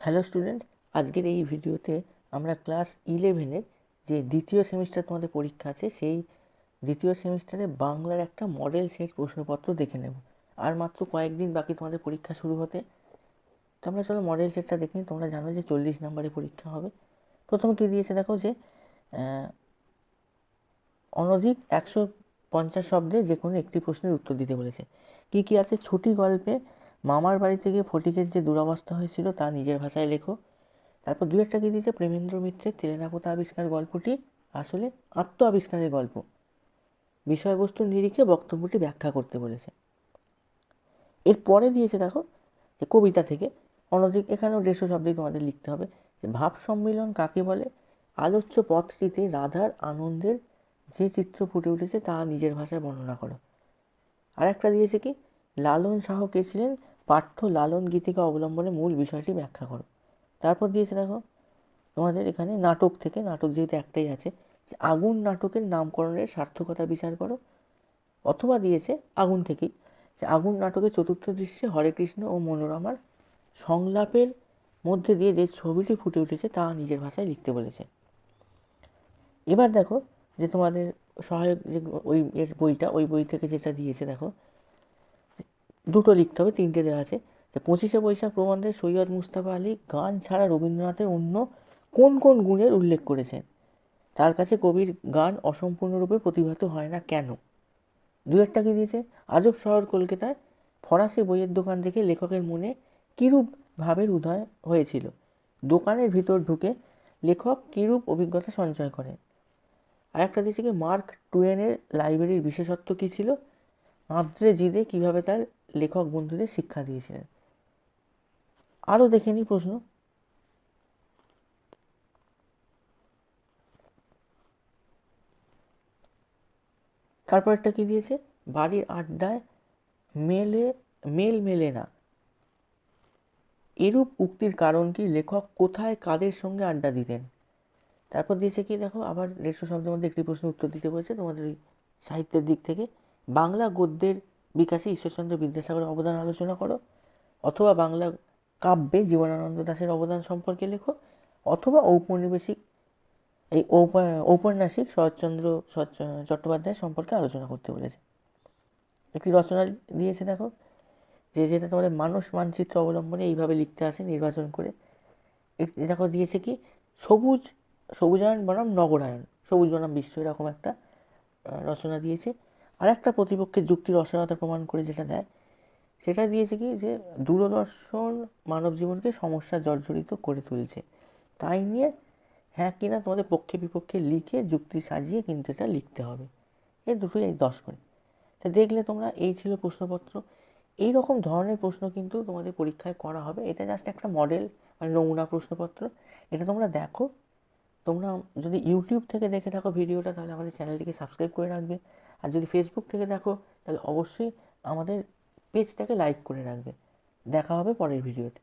Hello student, আজকের এই ভিডিওতে আমরা ক্লাস ইলেভেনের যে দ্বিতীয় সেমিস্টার তোমাদের পরীক্ষা আছে, সেই দ্বিতীয় সেমিস্টারে বাংলার একটা মডেল সেট প্রশ্নপত্র দেখে নেব। আর মাত্র কয়েকদিন বাকি তোমাদের পরীক্ষা শুরু হতে। তো আমরা চলো মডেল সেটটা দেখে তোমরা জানো যে চল্লিশ নম্বরে পরীক্ষা হবে। প্রথমে কী দিয়েছে দেখো যে অনধিক একশো পঞ্চাশ শব্দে যে কোনো একটি প্রশ্নের উত্তর দিতে বলেছে। কী কী আছে? ছুটি গল্পে মামার বাড়ি থেকে ফটিকের যে দুরবস্থা হয়েছিল তা নিজের ভাষায় লেখো। তারপর দু একটা কী দিয়েছে প্রেমেন্দ্র মিত্রের তেলেনাপোতা আবিষ্কার গল্পটি। আসলে আত্ম আবিষ্কারের গল্প। বিষয়বস্তুর নিরিখে বক্তব্যটি ব্যাখ্যা করতে বলেছে। এরপরে দিয়েছে দেখো যে কবিতা থেকে। অনধিক এখানেও দেড়শো শব্দেই তোমাদের লিখতে হবে। যে ভাব সম্মিলন কাকে বলে? আলোচ্য পথটিতে রাধার আনন্দের যে চিত্র ফুটে উঠেছে তা নিজের ভাষায় বর্ণনা করো। আর একটা দিয়েছে কি? লালন শাহ কে ছিলেন? পাঠ্য লালন গীতিকা অবলম্বনে মূল বিষয়টি ব্যাখ্যা করো। তারপর দিয়েছে দেখো, তোমাদের এখানে নাটক থেকে, নাটক যেহেতু একটাই আছে, আগুন নাটকের নামকরণের সার্থকতা বিচার করো। অথবা দিয়েছে আগুন থেকেই, যে আগুন নাটকের চতুর্থ দৃশ্যে হরে কৃষ্ণ ও মনোরমার সংলাপের মধ্যে দিয়ে যে ছবিটি ফুটে উঠেছে, তা নিজের ভাষায় লিখতে বলেছে। এবার দেখো যে তোমাদের সহায়ক যে ওই এর বইটা, ওই বই থেকে যেটা দিয়েছে দেখো দুটো লিখতে হবে, তিনটে দেওয়া আছে। যে পঁচিশে বৈশাখ প্রবন্ধে সৈয়দ মুস্তাফা আলী গান ছাড়া রবীন্দ্রনাথের অন্য কোন কোন গুণের উল্লেখ করেছেন? তার কাছে কবির গান অসম্পূর্ণরূপে প্রতিভাত হয় না কেন? দু একটা কি দিয়েছে? আজব শহর কলকাতায় ফরাসি বইয়ের দোকান থেকে লেখকের মনে কিরূপ ভাবের উদয় হয়েছিল? দোকানের ভিতর ঢুকে লেখক কিরূপ অভিজ্ঞতা সঞ্চয় করেন? আর একটা দিয়েছে কি, মার্ক টুয়েনের লাইব্রেরির বিশেষত্ব কী ছিল? আঁদ্রে জিদে কীভাবে তার লেখক বন্ধুদের শিক্ষা দিয়েছিলেন। আরও দেখে নিই প্রশ্ন। তারপর একটা কি দিয়েছে? বাড়ির আড্ডায় মেলে, মেল মেলে না। এরূপ উক্তির কারণ কি লেখক কোথায় কাদের সঙ্গে আড্ডা দিতেন? তারপর দিয়েছে কি দেখো, আবার দেড়শো শব্দের মধ্যে একটি প্রশ্ন উত্তর দিতে বলেছে তোমাদের ওই সাহিত্যের দিক থেকে। বাংলা গদ্যের বিকাশে ঈশ্বরচন্দ্র বিদ্যাসাগরের অবদান আলোচনা করো, অথবা বাংলা কাব্যে জীবনানন্দ দাশের অবদান সম্পর্কে লেখো, অথবা ঔপনিবেশিক, এই ঔপ- ঔপন্যাসিক শরৎচন্দ্র চট্টোপাধ্যায় সম্পর্কে আলোচনা করতে বলেছে। একটি রচনা দিয়েছে দেখো, যে যেটা তোমাদের মানুষ মানচিত্র অবলম্বনে এইভাবে লিখতে আসে নির্বাচন করে। দেখো দিয়েছে কি, সবুজ, সবুজায়ন বনাম নগরায়ন, সবুজ বনাম বিশ্ব এরকম একটা রচনা দিয়েছে। আর একটা প্রতিপক্ষের যুক্তির অসারতা প্রমাণ করে যেটা দেয়, সেটা দিয়েছে কি যে দূরদর্শন মানব জীবনকে সমস্যা জর্জরিত করে তুলছে। তাই নিয়ে হ্যাঁ কিনা তোমাদের পক্ষে বিপক্ষে লিখে যুক্তি সাজিয়ে কিন্তু এটা লিখতে হবে। এই দুটোই এই দশ করে। তা দেখলে তোমরা এই ছিল প্রশ্নপত্র। এই রকম ধরনের প্রশ্ন কিন্তু তোমাদের পরীক্ষায় করা হবে। এটা জাস্ট একটা মডেল মানে নমুনা প্রশ্নপত্র। এটা তোমরা দেখো। তোমরা যদি ইউটিউব থেকে দেখে থাকো ভিডিওটা, তাহলে আমাদের চ্যানেলটিকে সাবস্ক্রাইব করে রাখবে। আর যদি ফেসবুক থেকে দেখো, তাহলে অবশ্যই আমাদের পেজটাকে লাইক করে রাখবে। দেখা হবে পরের ভিডিওতে